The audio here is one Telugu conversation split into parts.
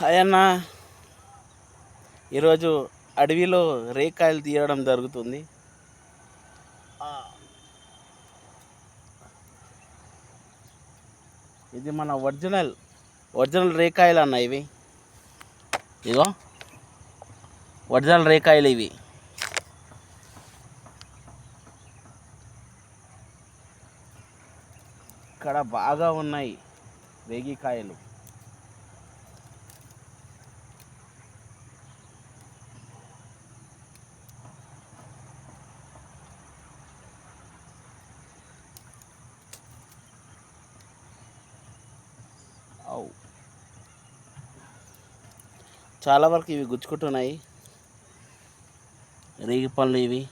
హాయ్ అన్న ఈరోజు అడవిలో రేకాయలు తీయడం జరుగుతుంది. ఇది మన ఒరిజినల్ ఒరిజినల్ రేకాయలు అన్న ఇవి. ఇగో ఒరిజినల్ రేకాయలు ఇవి. ఇక్కడ బాగా ఉన్నాయి రేగికాయలు చాలా వరకు ఇవి గుచ్చుకుంటున్నాయి. రేగి పళ్ళు ఇవి.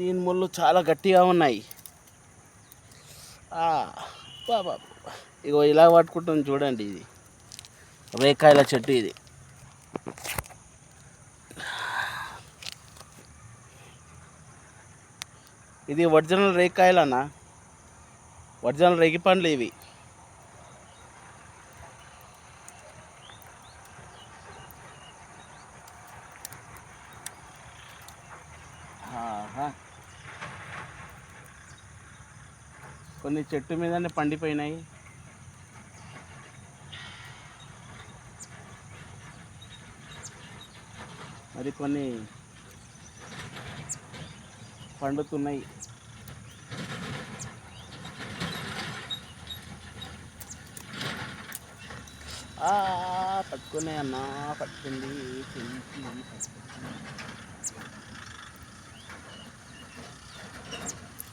దీని ముళ్ళు చాలా గట్టిగా ఉన్నాయి. బాబా ఇగో ఇలా పట్టుకుంటుంది చూడండి ఇది. రేకాయల చెట్టు ఇది. ఇది ఒరిజినల్ రేకాయలన్న ఒరిజినల్ రేగి పండ్లు ఇవి. ఆహా. కొన్ని చెట్టు మీదనే పండిపోయినాయి. మరి కొన్ని పండుతున్నాయి. పట్టుకునే అన్నా పట్టుకుంది.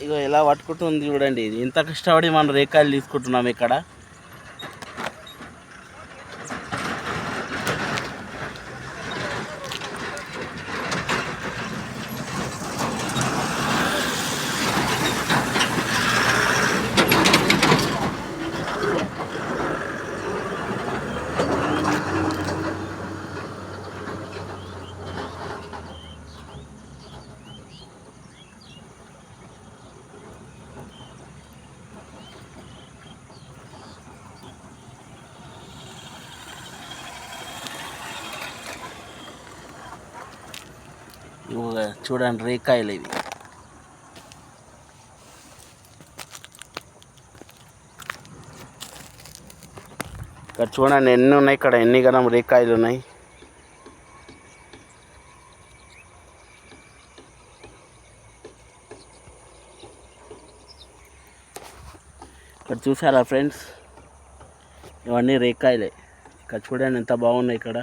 ఇగో ఎలా పట్టుకుంటుంది చూడండి. ఇది ఇంత కష్టపడి మనం రేఖాలు తీసుకుంటున్నాం ఇక్కడ. చూడండి రేకాయలు ఇవి. ఇక్కడ చూడండి ఎన్ని ఉన్నాయి ఇక్కడ ఎన్ని గణం రేకాయలు ఉన్నాయి. ఇక్కడ చూసారా ఫ్రెండ్స్? ఇవన్నీ రేకాయలే. ఇక్కడ చూడండి ఎంత బాగున్నాయి ఇక్కడ.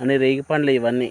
అన్ని రేగి పండ్లు ఇవన్నీ.